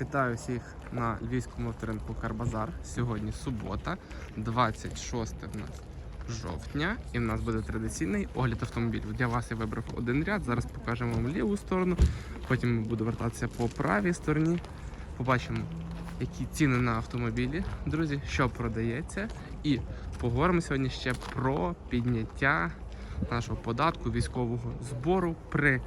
Вітаю всіх на львівському авторинку Карбазар. Сьогодні субота, 26 в нас жовтня, і в нас буде традиційний огляд автомобілів. Для вас я вибрав один ряд. Зараз покажемо вам ліву сторону. Потім буду вертатися по правій стороні. Побачимо, які ціни на автомобілі, друзі, що продається. І поговоримо сьогодні ще про підняття нашого податку військового збору при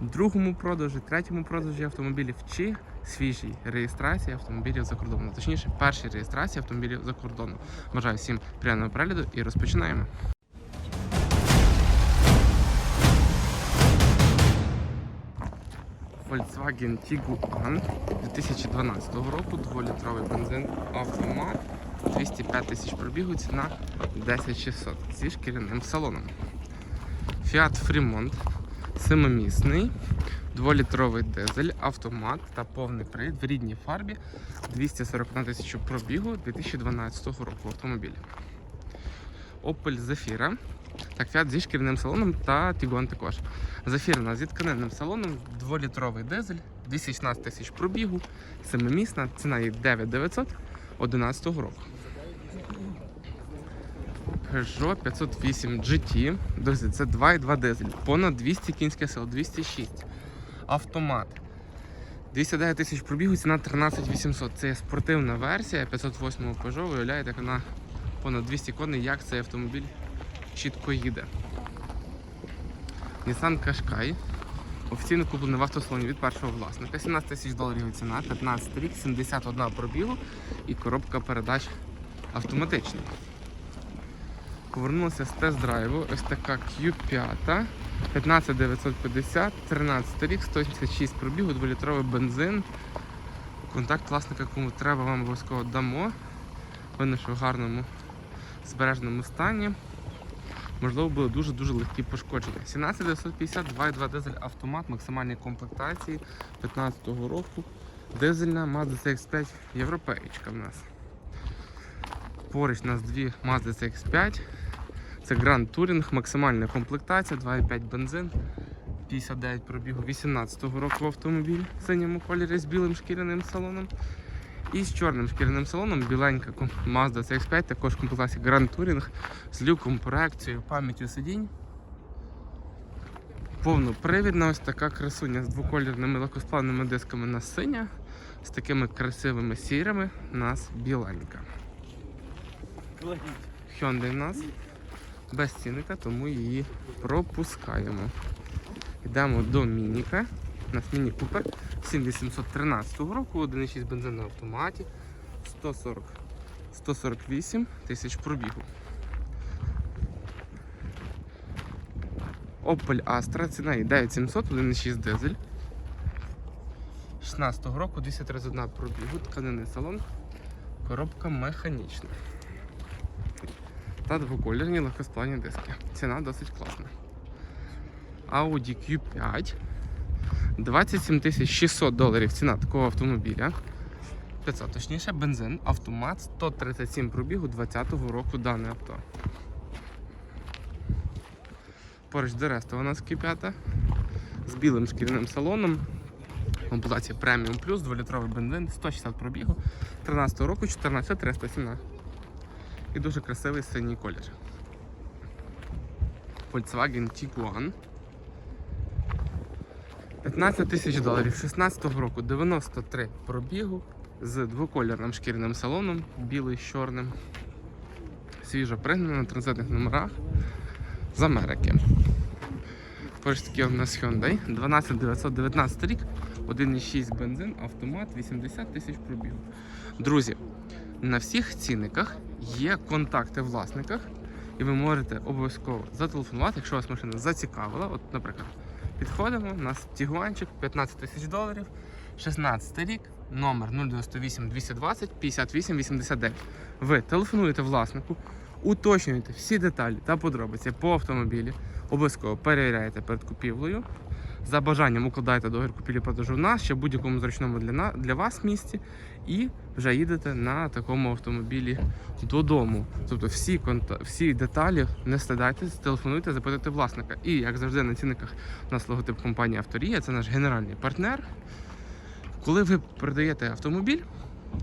другому продажі, третьому продажі автомобілів чи свіжій реєстрації автомобілів за кордоном. Точніше, першій реєстрації автомобілів за кордоном. Бажаю всім приємного перегляду і розпочинаємо. Volkswagen Tiguan 2012 року, 2-літровий бензин автомат, 205 тисяч пробігу, ціна 10600 зі шкіряним салоном. Fiat Fremont, семимісний, 2-літровий дизель, автомат та повний привід в рідній фарбі, 241 тисячу пробігу 2012 року автомобіль. Opel Zafira. Так, Fiat зі шкіряним салоном та Tiguan також. Нас зі тканинним салоном, 2-літровий дизель, 216 тисяч пробігу, семимісна, ціна її 9900 11 року. Peugeot 508 GT. Друзі, це 2,2 дизель, понад 200 кінських сил, 206. Автомат. 209 тисяч пробігу, ціна 13800. Це спортивна версія 508 Peugeot. Виявляєте, як вона понад 200 коней, як цей автомобіль чітко їде. Nissan Qashqai. Офіційно куплений в автосалоні від першого власника. 17 тисяч доларів ціна, 15 рік, 71 пробігу і коробка передач автоматична. Повернулася з тест-драйву. Ось така Q5. 15950, 13 рік, 176 пробігу, 2-літровий бензин. Контакт власника, кому треба, вам обов'язково дамо. Видно, що в гарному збережному стані. Можливо, були дуже-дуже легкі пошкодження. 17950, 2.2 дизель автомат максимальній комплектації 15 року. Дизельна Mazda CX5 європейська в нас. Поруч у нас дві Mazda CX5. Це Grand Touring, максимальна комплектація, 2,5 бензин, 59 пробігу 18-го року автомобіль в синьому кольорі з білим шкіряним салоном. І з чорним шкіряним салоном біленька Mazda CX5, також комплектація Grand Touring з люком, проекцією, пам'яттю сидінь. Повнопривідна ось така красуня з двокольорними легкосплавними дисками на синя, з такими красивими сірими у нас біленька. Hyundai в нас без цінника, тому її пропускаємо. Йдемо до Мініка. У нас Міні Купер 7813 року, 1,6 бензин на автоматі, 140, 148 тисяч пробігу. Opel Astra, ціна її 9700, 1,6 дизель. 16 року, 231 пробігу, тканинний салон, коробка механічна та двокольорні легкосплавні диски. Ціна досить класна. Audi Q5. 27 600 доларів ціна такого автомобіля. 500, точніше, бензин, автомат, 137 пробігу 20-го року дане авто. Поруч Дереста у нас Q5 з білим шкіряним салоном. Комплектація Premium Plus, 2-літровий бензин, 160 пробігу, 13 року, 14 300 ціна і дуже красивий синій колір. Volkswagen Tiguan. 15 тисяч доларів 16-го року, 93 пробігу з двокольорним шкіряним салоном, білий з чорним. Свіжо пригнано на транзитних номерах з Америки. Поруч такі у нас Hyundai 12919 рік, 1,6 бензин, автомат, 80 тисяч пробігу. Друзі, на всіх цінниках є контакти власниках, і ви можете обов'язково зателефонувати, якщо вас машина зацікавила. От, наприклад, підходимо, у нас тігуанчик 15 тисяч доларів, 16 рік, номер 098 220 58 89. Ви телефонуєте власнику, уточнюєте всі деталі та подробиці по автомобілі, обов'язково перевіряєте перед купівлею. За бажанням укладаєте договір купівлі продажу в нас, ще в будь-якому зручному для, для вас місці, і вже їдете на такому автомобілі додому. Тобто всі, конта- всі деталі не стидайтесь, телефонуйте, запитайте власника. І як завжди на цінниках у нас логотип компанії Авторія, це наш генеральний партнер. Коли ви продаєте автомобіль,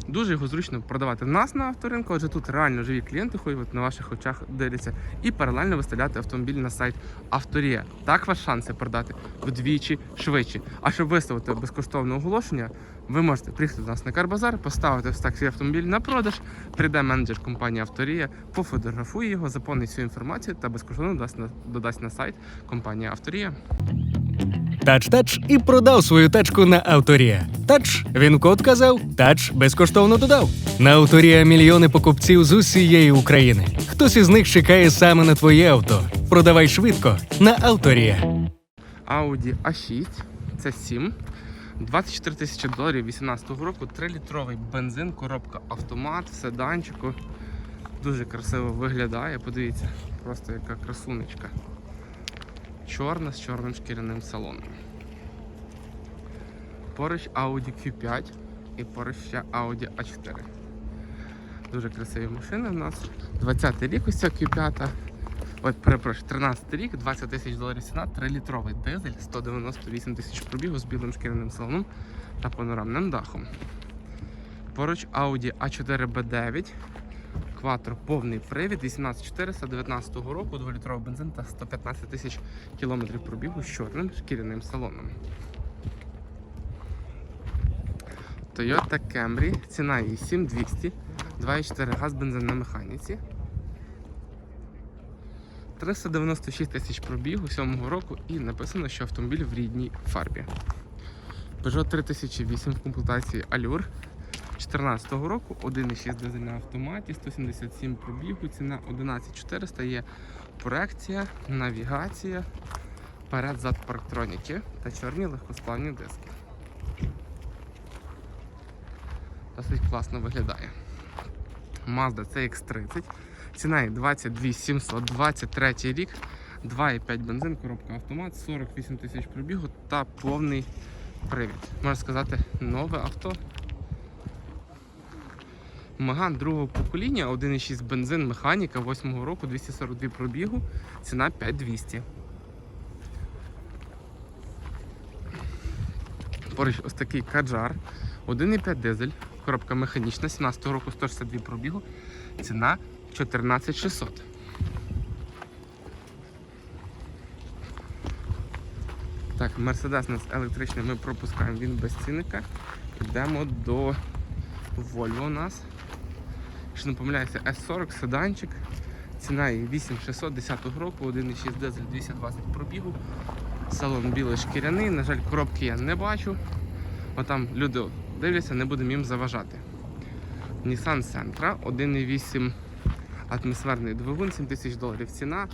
дуже його зручно продавати в нас на авторинку, адже тут реально живі клієнти ходять на ваших очах дивляться, і паралельно виставляти автомобіль на сайт Авторія. Так ваш шанси продати вдвічі швидше. А щоб виставити безкоштовне оголошення, ви можете приїхати до нас на Карбазар, поставити в стак автомобіль на продаж, прийде менеджер компанії Авторія, пофотографує його, заповнить всю інформацію та безкоштовно додасть на сайт компанії Авторія. Тач-тач і продав свою тачку на Авторія. Тач, він код казав, тач безкоштовно додав. На Авторія мільйони покупців з усієї України. Хтось із них чекає саме на твоє авто. Продавай швидко на Авторія. Audi A6, це 7. 24 тисячі доларів 18-го року, 3-літровий бензин, коробка автомат, седанчику. Дуже красиво виглядає. Подивіться, просто яка красунечка. Чорна з чорним шкіряним салоном. Поруч Audi Q5 і поруч ще Audi A4. Дуже красиві машини в нас. 20-й рік ось ця Q5. Ой, перепрошую, 13 рік, 20 тисяч доларів ціна, 3-літровий дизель, 198 тисяч пробігу з білим шкіряним салоном та панорамним дахом. Поруч Audi A4B9, Quattro повний привід, 18400 19 року, 2-літровий бензин та 115 тисяч кілометрів пробігу з чорним шкіряним салоном. Toyota Camry, ціна її 7200, 2,4 газ бензин на механіці. 396 тисяч пробігу 7 року і написано, що автомобіль в рідній фарбі. Peugeot 3008 в комплектації Allure 2014 року, 1,6 дизель на автоматі, 177 пробігу, ціна 11400 є проекція, навігація, перед-зад парктроніки та чорні легкосплавні диски. Досить класно виглядає. Mazda CX-30. Ціна її 22 700, 23 рік, 2,5 бензин, коробка автомат, 48 тисяч пробігу та повний привід. Можна сказати, нове авто. Меган другого покоління, 1,6 бензин, механіка 8 року, 242 пробігу, ціна 5200. Поруч ось такий каджар, 1,5 дизель, коробка механічна, 17 року 162 пробігу, ціна 14600. Так, Мерседес нас електричний, ми пропускаємо, він без цінника. Йдемо до Volvo у нас. Якщо не помиляюся, S40 седанчик. Ціна її 8600 10 року, 1,6 дизель 220 пробігу. Салон білий шкіряний. На жаль, коробки я не бачу. Отам люди дивляться, не будемо їм заважати. Nissan Sentra 1,8 атмосферний двигун, 7 тисяч доларів ціна,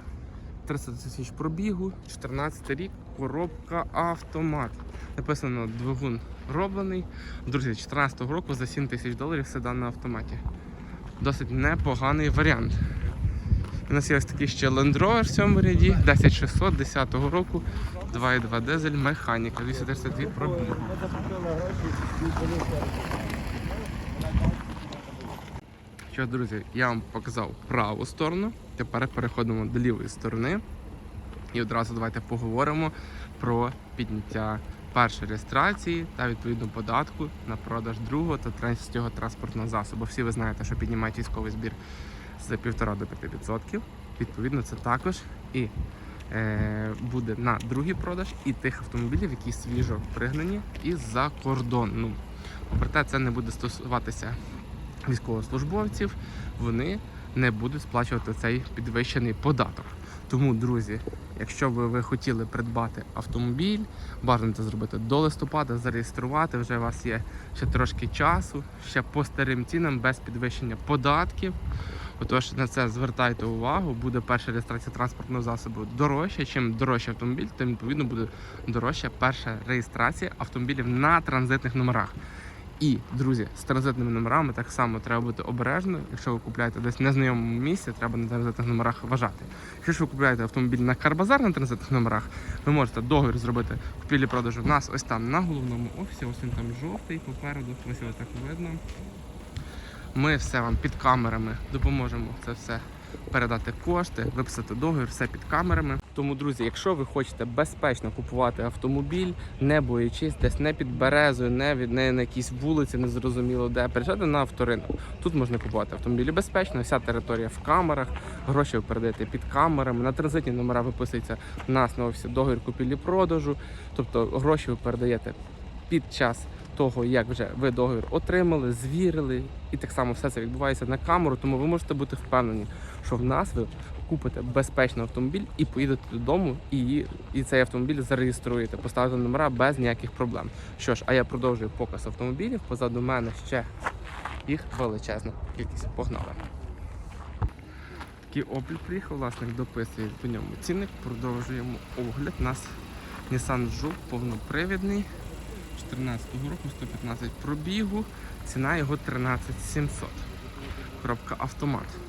300 тисяч пробігу, 14 рік, коробка автомат. Написано двигун роблений. Друзі, 14 року за 7 тисяч доларів седан на автоматі. Досить непоганий варіант. У нас є ось такий ще Land Rover в цьому ряді, 10600 10 року, 2,2 дизель, механіка, 232 пробігу. Що, друзі, я вам показав праву сторону. Тепер переходимо до лівої сторони. І одразу давайте поговоримо про підняття першої реєстрації та відповідно податку на продаж другого та третього транспортного засобу. Всі ви знаєте, що піднімають військовий збір з 1,5 до 5%. Відповідно, це також і е, буде на другий продаж і тих автомобілів, які свіжо пригнані із-за кордону. Проте це не буде стосуватися військовослужбовців, вони не будуть сплачувати цей підвищений податок. Тому, друзі, якщо би ви хотіли придбати автомобіль, бажано це зробити до листопада, зареєструвати. Вже у вас є ще трошки часу, ще по старим цінам без підвищення податків. Отож на це звертайте увагу, буде перша реєстрація транспортного засобу дорожча. Чим дорожчий автомобіль, тим відповідно буде дорожча перша реєстрація автомобілів на транзитних номерах. І, друзі, з транзитними номерами так само треба бути обережно. Якщо ви купуєте десь в незнайомому місці, треба на транзитних номерах вважати. Якщо ви купуєте автомобіль на Карбазар на транзитних номерах, ви можете договір зробити купівлі продажу в нас ось там на головному офісі, ось він там жовтий попереду, ось його так видно. Ми все вам під камерами допоможемо це все передати кошти, виписати договір, все під камерами. Тому, друзі, якщо ви хочете безпечно купувати автомобіль, не боячись, десь не під березою, не від не на якійсь вулиці, незрозуміло де, приїжджайте на авторинок. Тут можна купувати автомобілі безпечно, вся територія в камерах, гроші ви передаєте під камерами, на транзитні номера виписується в нас на офісі договір купівлі-продажу. Тобто гроші ви передаєте під час того, як вже ви договір отримали, звірили, і так само все це відбувається на камеру, тому ви можете бути впевнені, що в нас ви купите безпечний автомобіль і поїдете додому, і, і цей автомобіль зареєструєте, поставите номера без ніяких проблем. Що ж, а я продовжую показ автомобілів. Позаду мене ще їх величезна кількість. Погнали. Такий Opel приїхав, власник дописує по ньому цінник, продовжуємо огляд. У нас Nissan Juke повнопривідний. 14 року 115 пробігу, ціна його 13700. Коробка автомат.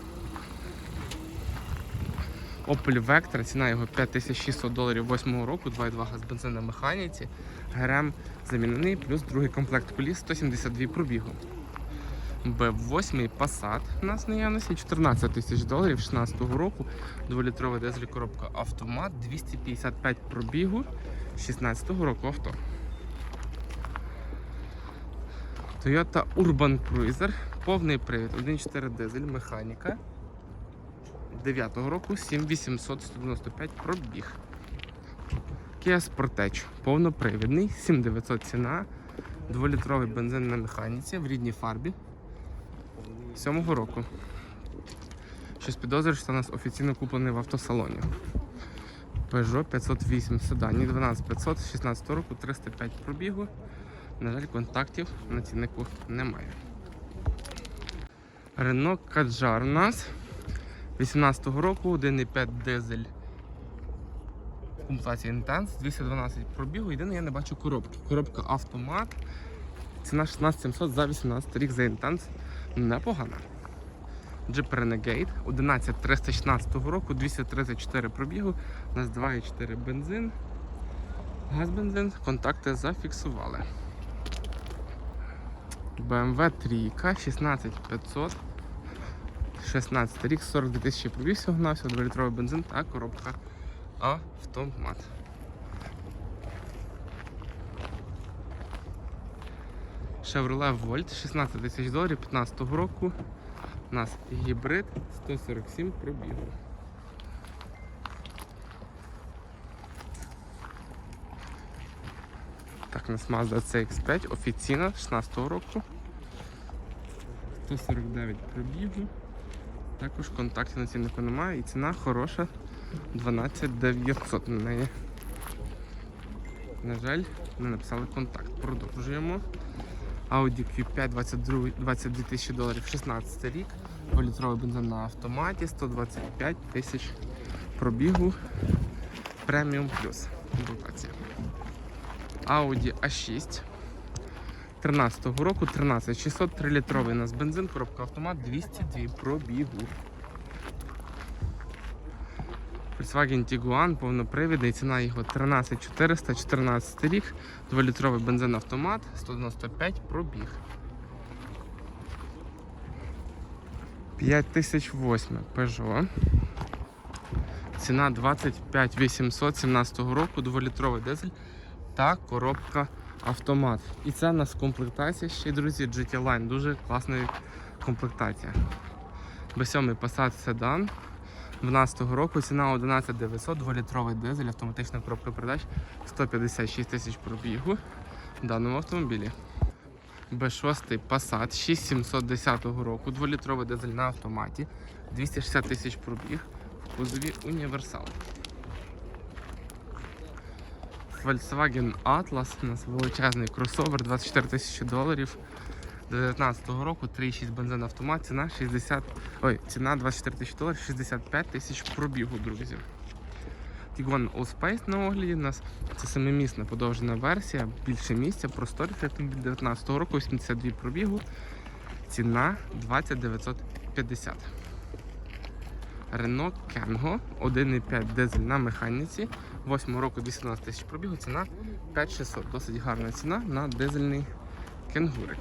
Opel Vectra, ціна його 5600 доларів 8 року, 2,2 газ бензин на механіці, ГРМ замінений, плюс другий комплект коліс 172 пробігу. B8 Passat у нас наявності 14 тисяч доларів 16 року, 2-літрова дизель коробка автомат, 255 пробігу 16 року авто. Toyota Urban Cruiser, повний привід, 1.4 дизель, механіка. 9-го року 7895 пробіг. Kia Sportage, повнопривідний, 7900 ціна, 2-літровий бензин на механіці в рідній фарбі. 7-го року. Щось підозрюю, що у нас офіційно куплений в автосалоні. Peugeot 508 седані, 12500, 16 року, 305 пробігу. На жаль, контактів на ціннику немає. Renault Kadjar у нас 18-го року, 1,5 дизель. Комплектація Intense, 212 пробігу. Єдине, я не бачу коробки. Коробка автомат. Ціна 16700 за 18 рік за Intense. Непогана. Jeep Renegade 11316 року, 234 пробігу. У нас 2,4 бензин. Газ бензин, контакти зафіксували. BMW 3 16500. 16 рік, 42 тисячі пробіг всього на 2-літровий бензин та коробка автомат. Chevrolet Volt 16 тисяч доларів 15 року. У нас гібрид 147 пробігу. Так, у нас Mazda CX5 офіційна 16 року. 149 пробігу. Також контактів на ціннику немає і ціна хороша 12900 на неї. На жаль, не написали контакт. Продовжуємо. Audi Q5 22, 22 тисячі доларів 16 рік. 2-літровий бензин на автоматі, 125 тисяч пробігу. Преміум плюс. Audi A6 13-го року 13600 3-літровий у нас бензин, коробка автомат 202 пробігу. Volkswagen Tiguan повнопривідний, ціна його 13400, 14 рік, 2-літровий бензин автомат, 195 пробіг. 5008 Peugeot. Ціна 25800 17 року, 2-літровий дизель та коробка автомат. І це у нас комплектація ще, друзі, GT Line. Дуже класна комплектація. B7 Passat Sedan 12 року ціна 11900, 2-літровий дизель, автоматична коробка передач, 156 тисяч пробігу в даному автомобілі. B6 Passat 6710 року, 2-літровий дизель на автоматі, 260 тисяч пробіг в кузові універсал. Volkswagen Atlas, у нас величезний кросовер, 24 тисячі доларів. До 19 року 3,6 бензин автомат, ціна 60, ой, ціна 24 тисячі доларів, 65 тисяч пробігу, друзі. Tiguan Allspace на огляді у нас це семимісна подовжена версія, більше місця, просторів автомобіль 19 року, 82 пробігу, ціна 20950. Renault Kangoo 1,5 дизель на механіці, 8 року 217 тисяч пробігу, ціна 5600. Досить гарна ціна на дизельний кенгурик.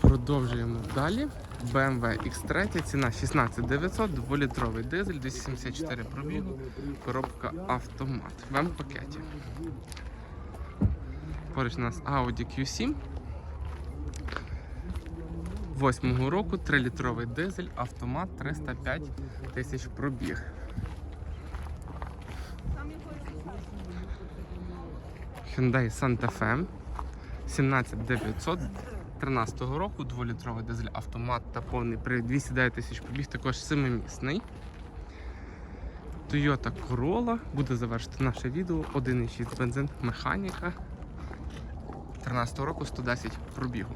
Продовжуємо далі. BMW X3, ціна 16900, 2-літровий дизель, 274 пробігу, коробка автомат. В М-пакеті. Поруч у нас Audi Q7. 8 року, 3-літровий дизель, автомат, 305 тисяч пробіг. Hyundai Santa Fe 17900 13 року, 2-літровий дизель автомат та повний привід 209 тисяч пробіг, також семимісний. Toyota Corolla буде завершити наше відео. 1,6 бензин, механіка. 13 року 110 пробігу.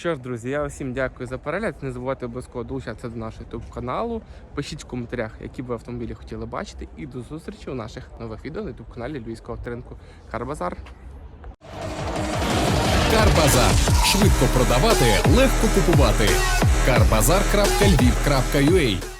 Що ж, друзі, я всім дякую за перегляд. Не забувайте обов'язково долучатися до нашого YouTube каналу. Пишіть в коментарях, які ви автомобілі хотіли бачити. І до зустрічі у наших нових відео на YouTube каналі Львівського авторинку Карбазар. Карбазар. Швидко продавати, легко купувати. Карбазар.львів.ua